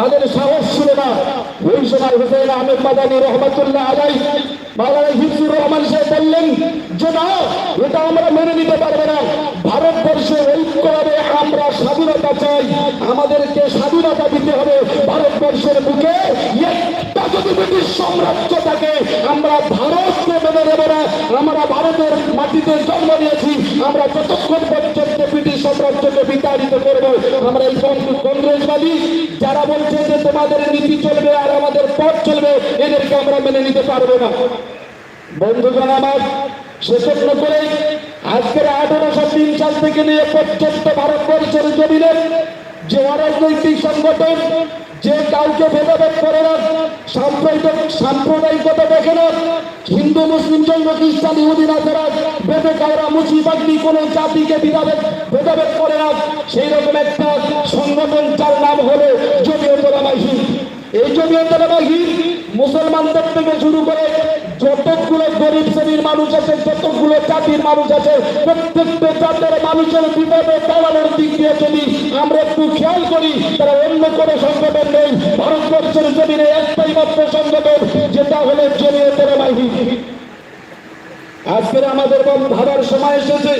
তাদের সাহস ছিল না। ওই সময় হুসেন আহমেদ মাদানী রহমতুল্লাহ আলাই মাওলানা হিফজুর রহমান সাহেব বললেন, যে না, এটা আমরা মেনে নিতে পারব না। ভারতবর্ষে ঐক্য হবে আমরা স্বাধীনতা চাই, আমাদেরকে স্বাধীনতা দিতে হবে। ভারতবর্ষের বুকে একটা যদি ব্রিটিশ সাম্রাজ্য থাকে, আমরা ভারতকে মেনে নেব না। আমরা ভারতের মাটিতে জন্ম নিয়েছি, আমরা যতক্ষণ পর্যন্ত ব্রিটিশ সাম্রাজ্যকে বিতাড়িত করব আমরা এই কংগ্রেসবাদী যারা বলছে যে তোমাদের নীতি চলবে আর আমাদের পথ চলবে, এদেরকে আমরা মেনে নিতে পারব না। বন্ধুগণ আমার শেষত্ব করে আজকের আঠারোশো তিন সাল থেকে নিয়ে পর্যন্ত ভারতবর্ষের জমিনের যে অরাজনৈতিক সংগঠন যে কাউকে ভেদাভেদ করে না, সাম্প্রদায়িক সাম্প্রদায়িকতা দেখে না, হিন্দু, মুসলিম, জৈন, খ্রিস্টান, ইহুদি নাসারা বেদে কায়রা মুসিবাগ্নি কোনো জাতিকে ভেদাভেদ ভেদাভেদ করে না সেই রকম একটা সংগঠন যার নাম হলো জমিয়তলা মাহিন এই জমিয়তলা মাহিন মুসলমানদের থেকে শুরু করে যতগুলো গরিব শ্রেণির মানুষ আছে, যতগুলো জাতির মানুষ আছে, প্রত্যেকটা জাতের মানুষের বিপদে দাঁড়ানোর দিক দিয়ে যদি আমরা একটু খেয়াল করি তারা অন্য কোনো সংগঠন নেই। ভারতবর্ষের জমিনে একটাই মাত্র সংগঠন, যেটা হলো জমিয়তের বাহিনী আজকের আমাদের ভাবার সময় এসেছে।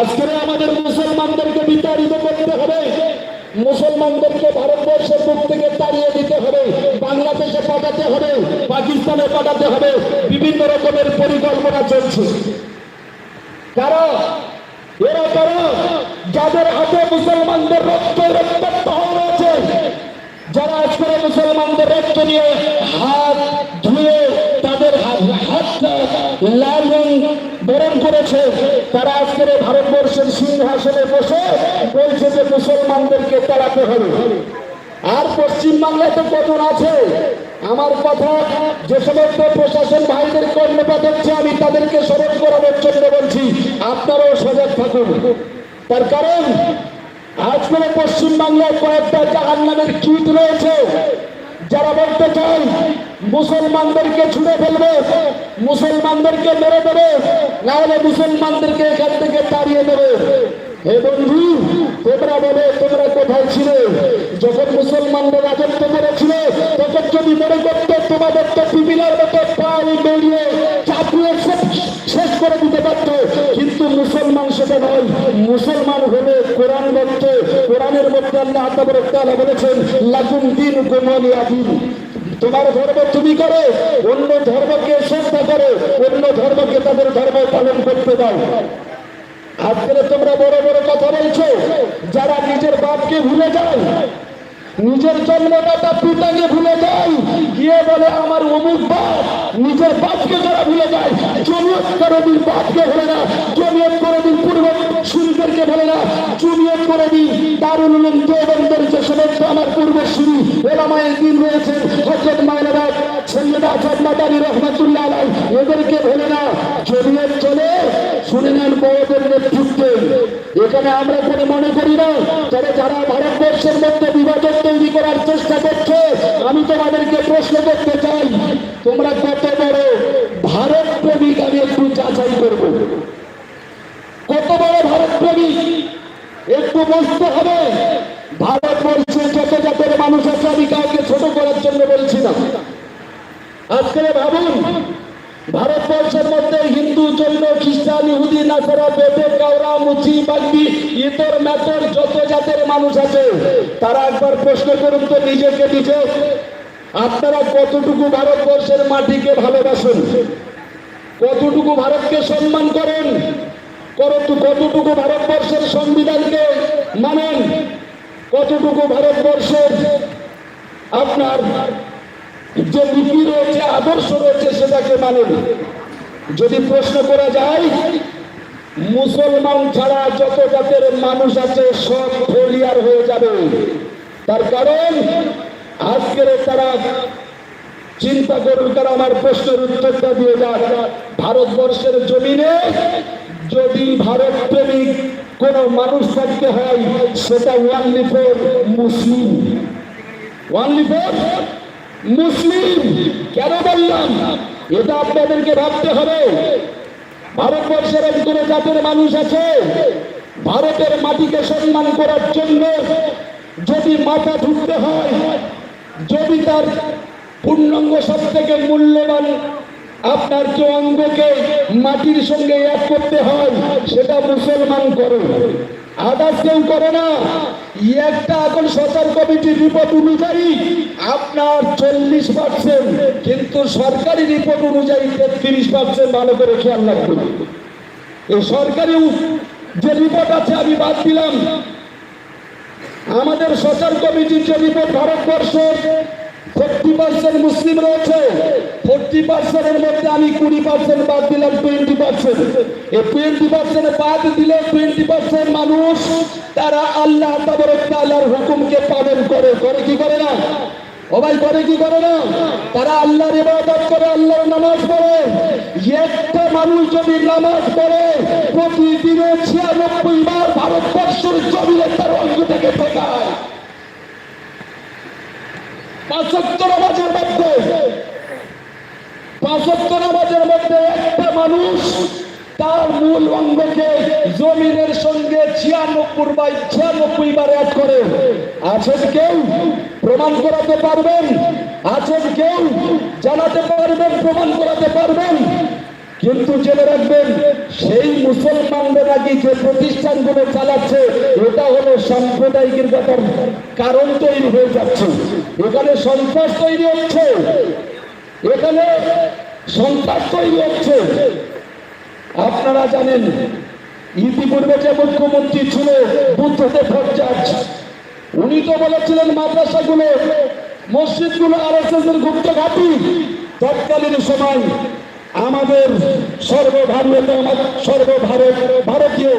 আজকের আমাদের মুসলমানদেরকে বিতাড়িত করতে হবে। মুসলমানদেরকে ভারতবর্ষের বুক থেকে তাড়িয়ে দিতে হবে, বাংলাদেশে পাঠাতে হবে, পাকিস্তানে পাঠাতে হবে, বিভিন্ন রকমের পরিকল্পনা চলছে। কারণ এরা কারা যাদের হাতে মুসলমানদের রক্ত, রক্তাক্ত হয়ে রয়েছে, যারা আজকে মুসলমানদের রক্ত নিয়ে হাত ধুয়ে তাদের হাত- লাল বরণ করেছে তারা আজকের ভারতবর্ষের সিংহাসনে বসে বলছে যে মুসলমানদেরকে তাড়াতে হবে। আর পশ্চিম বাংলায় তো কজন আছে? আমার কথা, যে সমস্ত প্রশাসন ভাইদের কর্ণপাত হচ্ছে, আমি তাদেরকে স্মরণ করানোর জন্য বলছি, আপনারাও সজাগ থাকুন। তার কারণ আজকের পশ্চিম বাংলায় কয়েকটা জাহান নামের কীট রয়েছে। যারা বলতে চায় মুসলমানদেরকে ছুড়ে ফেলবে, মুসলমানদেরকে মেরে দেবে, নাহলে মুসলমানদেরকে এখান থেকে তাড়িয়ে দেবে। হে বন্ধু, তোমরা বলে, তোমরা কোথায় ছিলে? যখন মুসলমানরা রাজত্ব করেছিল, তখন যদি মনে করতে তোমাদের তো পিপিলার মতো প্রায় বেরিয়ে চাপিয়ে শেষ করে দিতে পারতো, কিন্তু মুসলমান সেটা নয়। মুসলমান হলে কোরআন মধ্যে কোরআনের মধ্যে আল্লাহ বলেছেন, লাকুম দিন গোমলিয়া দিন তোমার ধর্ম তুমি করে, অন্য ধর্মকে শ্রদ্ধা করে, অন্য ধর্মকে তাদের ধর্ম পালন করতে দাও। আজকে তোমরা বড় বড় কথা বলছো, যারা নিজের বাপকে ভুলে যায় নিজের জন্মদাতা পিতাকে ভুলে যায় গিয়ে বলে, আমার অমুক বাপ নিজের বাপকে যারা ভুলে যায়, জমিয়ত কোনোদিন বাপকে ভুলে না, জমিয়ত কোনোদিন পূর্ব সুরদেরকে ভুলে না, জমিয়ত কোনোদিন দারুল উলুম দেবন্দের যে সমস্ত আমার পূর্বসূরি ওলামায়ের দিন রয়েছে হজরত মায়নাবাদ সৈয়দা আসাদ মাদানী রহমতুল্লাহ এদেরকে ভুলে না, জমিয়ত চলে, শুনে নেন বড়দের নেতৃত্বে এখানে আমরা কোনো মনে করি না, তবে যারা ভারতবর্ষের মধ্যে বিভাজন তৈরি করার চেষ্টা করছে, আমি তোমাদেরকে প্রশ্ন করতে চাই, তোমরা কত বড় ভারত প্রেমিক আমি একটু যাচাই করব। কত বড় ভারত প্রেমিক একটু বুঝতে হবে, ভারতবর্ষে যত জাতের মানুষ আছে, আমি কাউকে ছোট করার জন্য বলছি না। আজকে ভাবুন ভারতবর্ষের মধ্যে হিন্দু, জৈন, খ্রিস্টান, ইহুদি, নাসারা, বেদে কাউরা মুচি বাগদি, ইতর মেতর যত জাতের মানুষ আছে, তারা একবার প্রশ্ন করুন তো নিজেকে, নিজে। আপনারা কতটুকু ভারতবর্ষের মাটিকে ভালোবাসেন? কতটুকু ভারতকে সম্মান করেন? কত কতটুকু ভারতবর্ষের সংবিধানকে মানেন? কতটুকু ভারতবর্ষের আপনার যে নীতি রয়েছে, আদর্শ রয়েছে, সেটাকে মানেন। যদি প্রশ্ন করা যায়, মুসলমান ছাড়া যত জাতের মানুষ আছে, সব ফলিয়ার হয়ে যাবে। তার কারণ, আজকের তারা চিন্তা করুন, তারা আমার প্রশ্নের উত্তরটা দিয়ে যাক। ভারতবর্ষের জমিনে যদি ভারত প্রেমিক কোন মানুষ থাকতে হয়, সেটা only for Muslim. Only for Muslim, কেন বললাম? এটা আপনাদেরকে ভাবতে হবে। ভারতবর্ষের কোন জাতের মানুষ আছে, ভারতের মাটিকে সম্মান করার জন্য যদি মাথা ঢুকতে হয়, যদি তার পূর্ণাঙ্গ সব থেকে মূল্যবান আপনার যে অঙ্গকে মাটির সঙ্গে এক করতে হয়, সেটা মুসলমান করে আদার্স কেউ করে না। একটা এখন সরকার কমিটির রিপোর্ট অনুযায়ী আপনার চল্লিশ পার্সেন্ট কিন্তু সরকারি রিপোর্ট অনুযায়ী তেত্রিশ পার্সেন্ট ভালো করে খেয়াল রাখবেন এই সরকারি যে রিপোর্ট আছে আমি বাদ দিলাম। আমাদের সরকার কমিটির যে রিপোর্ট ভারতবর্ষের ফোর্টি পার্সেন্ট মুসলিম রয়েছে। ফোর্টি পার্সেন্টের মধ্যে আমি কুড়ি পার্সেন্ট বাদ দিলাম, টোয়েন্টি পার্সেন্ট। এই টোয়েন্টি পার্সেন্ট বাদ দিলে টোয়েন্টি পার্সেন্ট মানুষ তারা আল্লাহ তাবরকালার হুকুমকে পালন করে। করে কি করে না? ভাই, করে কি করে না? তারা আল্লাহর ইবাদত করে, আল্লাহর নামাজ পড়ে। একটা মানুষ যদি নামাজ পড়ে, প্রতিদিনে ছিয়ানব্বই বার ভারতবর্ষের জমিনে তার অঙ্গ থেকে ঠেকায়। পাঁচত্ব নামাজের মধ্যে, পঁচাত্তর নামাজের মধ্যে একটা মানুষ তার মূল অঙ্গকে জমিনের সঙ্গে ছিয়ানব্বই বা ছিয়ানব্বই বার এক করে। আছেন কেউ? প্রমাণ করাতে পারবেন? আছেন কেউ? জানাতে পারবেন? প্রমাণ করাতে পারবেন? কিন্তু জেনে রাখবেন, সেই মুসলমানদের নাকি যে প্রতিষ্ঠানগুলো চালাচ্ছে, এটা হলো সাম্প্রদায়িকের ব্যাপার। কারণ তৈরি হয়ে যাচ্ছে। এখানে সন্ত্রাস তৈরি হচ্ছে। এখানে সন্ত্রাস তৈরি হচ্ছে। আপনারা জানেন, ইতিপূর্বে যে মুখ্যমন্ত্রী ছিল, বুদ্ধদেব ভট্টাচার্য, উনি তো বলেছিলেন মাদ্রাসাগুলো, মসজিদগুলো আর এস এস এর গুপ্ত ঘাটি তৎকালীন সময় আমাদের সর্বভারতীয়, সর্বভারত, ভারতীয়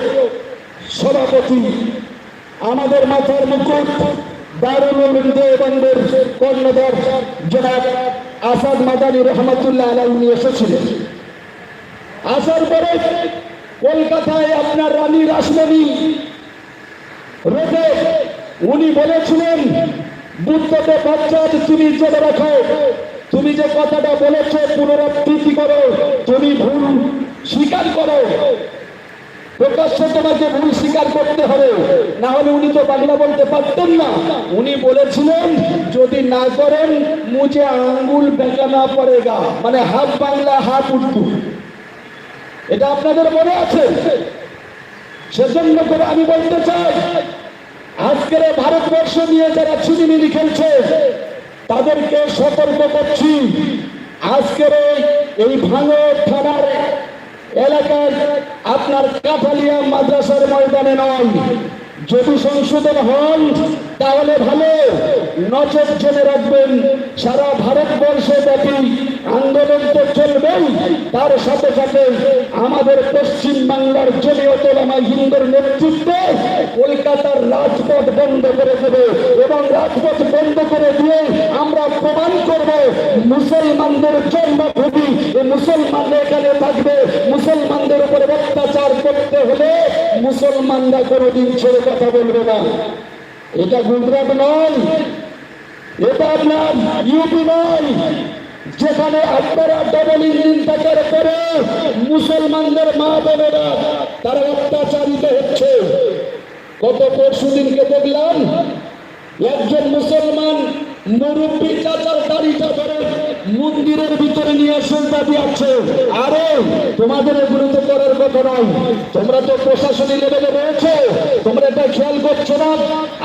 সভাপতি আমাদের মাথার মুকুট, দারুল উলুম দেওবন্দের কর্ণধর জনাব আসাদ মাদানী রহমতুল্লাহ আলাই উনি এসেছিলেন। আসার পরে কলকাতায় আপনার রানী রাসমণি রোডে উনি বলেছিলেন বুদ্ধদেব ভট্টাচার্য তুমি জেনে রাখো তুমি যে কথাটা বলেছ পুনরাবৃত্তি করো, তুমি ভুল স্বীকার করো। প্রকাশ্য তোমাকে ভুল স্বীকার করতে হবে। না হলে উনি তো বাংলা বলতে পারতেন না। উনি বলেছিলেন, যদি না করেন মুঝে আঙ্গুল বেঁকানা পড়েগা। মানে হাফ বাংলা হাফ উর্দু। এটা আপনাদের মনে আছে? সেজন্য করে আমি বলতে চাই, আজকের ভারতবর্ষ নিয়ে যারা ছিনিমিনি খেলছে তাদেরকে সতর্ক করছি। আজকের এই- ভাঙর থানার এলাকার আপনার কাফালিয়া মাদ্রাসার ময়দানে নয়। যদি সংশোধন হন, তাহলে ভালো। নজর জেনে রাখবেন, সারা ভারতবর্ষে ব্যাপী আন্দোলন তো চলবেই, তার সাথে সাথে আমাদের পশ্চিম বাংলার জমিয়তলামা হিন্দুর নেতৃত্বে কলকাতার রাজপথ বন্ধ করে দেবে এবং রাজপথ বন্ধ করে দিয়ে আমরা প্রমাণ করব মুসলমানদের জন্মভূমি মুসলমানরা এখানে থাকবে। মুসলমানদের উপরে অত্যাচার করতে হলে মুসলমানরা কোনোদিন ছেড়ে কথা বলবে না। এটা গুজরাট নয়, এটা আপনার ইউপি নয়। যেখানে আপনারা ডবল ইঞ্জিন থাকার পরে মুসলমানদের মা বোনেরা, তারা অত্যাচারিত হচ্ছে। গত পরশু দিনকে দেখলাম, একজন মুসলমান মুরব্বী চাচার দাড়িটা ধরে মন্দিরের ভিতরে নিয়ে সন্ধ্যা দিয়েছে আরে, তোমাদের এগুলো তো করার কথা নয়। তোমরা তো প্রশাসনিক লেভেলে রয়েছে।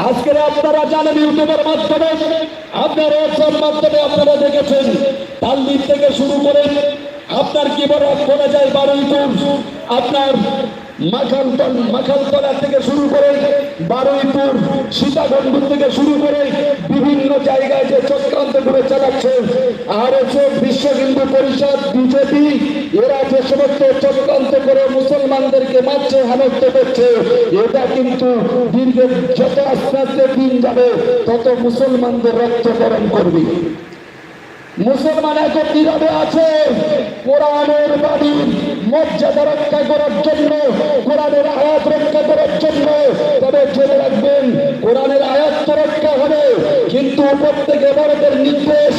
আজকের আপনারা জানেন ইউটিউবের মাধ্যমে আপনার মাধ্যমে আপনারা দেখেছেন। তালদিন থেকে শুরু করে আপনার কি বড় বলে যায় বারুইপুর আপনার মাখালতল মাখালতলা থেকে শুরু করে বারুইপুর সীতাগঞ্জ থেকে শুরু করে বিভিন্ন জায়গায় যে চক্রান্ত করে চালাচ্ছে আর হচ্ছে বিশ্ব হিন্দু পরিষদ, বিজেপি, এরা যে সমস্ত চক্রান্ত করে মুসলমানদেরকে মারছে হানত্য করছে, এটা কিন্তু দীর্ঘ যত আস্তে আস্তে দিন যাবে, তত মুসলমানদের রক্তকরণ করবে। মুসলমান এত নীরবে আছে, কোরআনের বাড়ির মর্যাদা রক্ষা করার জন্য, কোরআনের আয়াত রক্ষা করার জন্য, তবে জেনে রাখবেন, কোরআনের আয়াত রক্ষা হবে, কিন্তু প্রত্যেকে ভারতের নির্দেশ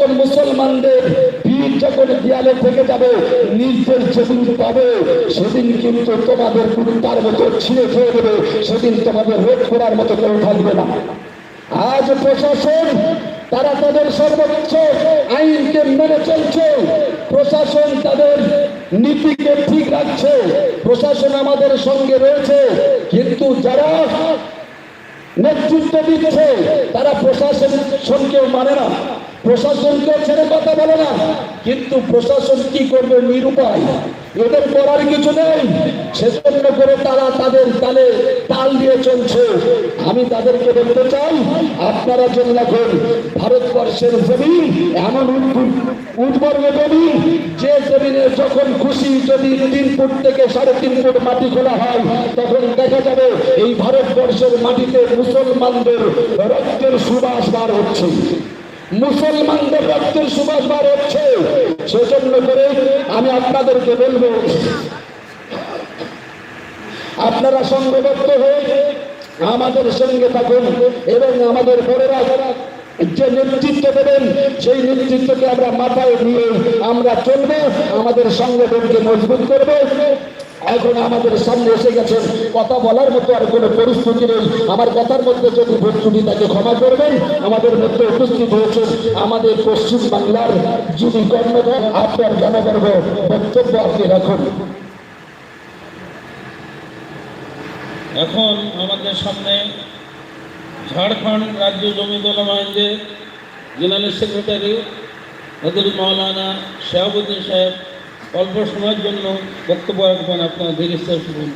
যখন মুসলমানদের ভিড় যখন দেয়ালে থেকে যাবে নির্দেশ যেদিন পাবে, সেদিন কিন্তু তোমাদের গুরু তার মতো ছিঁড়ে খেয়ে দেবে, সেদিন তোমাদের রোধ করার মতো কেউ থাকবে না। যে প্রশাসন, তারা তাদের সর্বোচ্চ আইনকে মেনে চলছে, প্রশাসন তাদের নীতিকে ঠিক রাখছে, প্রশাসন আমাদের সঙ্গে রয়েছে, কিন্তু যারা নেতৃত্ব দিচ্ছে, তারা প্রশাসনকেও মানে না। প্রশাসনকেও ছেড়ে কথা বলে না। কিন্তু প্রশাসন কি করবে নিরুপায়? এদের করার কিছু নেই। সেজন্য করে তারা তাদের তালে তাল দিয়ে চলছে। আমি তাদেরকে বলতে চাই, আপনারা জেনে রাখুন, ভারতবর্ষের জমি এমন উর্বর জমিন যে জমিনে যখন খুশি যদি তিন ফুট থেকে সাড়ে তিন ফুট মাটি খোলা হয়, তখন দেখা যাবে এই ভারতবর্ষের মাটিতে মুসলমানদের রক্তের সুবাস বার হচ্ছে। মুসলমানদের রক্তের সুবাস বার হচ্ছে। সেজন্য করে আমি আপনাদেরকে বলব, আপনারা সংঘবদ্ধ হয়ে আমাদের সঙ্গে থাকুন এবং আমাদের বড়রা যে নেতৃত্ব দেবেন, সেই নেতৃত্বকে আমরা মাথায় নিয়ে আমরা চলবো, আমাদের সংগঠনকে মজবুত করব। এখন আমাদের সামনে এসে গেছেন। কথা বলার মতো আর কোনো পরিস্থিতি নেই। আমার কথার মধ্যে যদি ভুল তাকে ক্ষমা করবেন। আমাদের মধ্যে উপস্থিত হয়েছে আমাদের পশ্চিম বাংলার যিনি কর্ণধর আপনার জনগর্ব বক্তব্য আপনি রাখুন। এখন আমাদের সামনে ঝাড়খণ্ড রাজ্য জমিদল মাইন্ডের জেনারেল সেক্রেটারি মাওলানা শাহাবুদ্দিন সাহেব অল্প সময়ের জন্য বক্তব্য রাখবেন আপনার ধীরে শুনুন।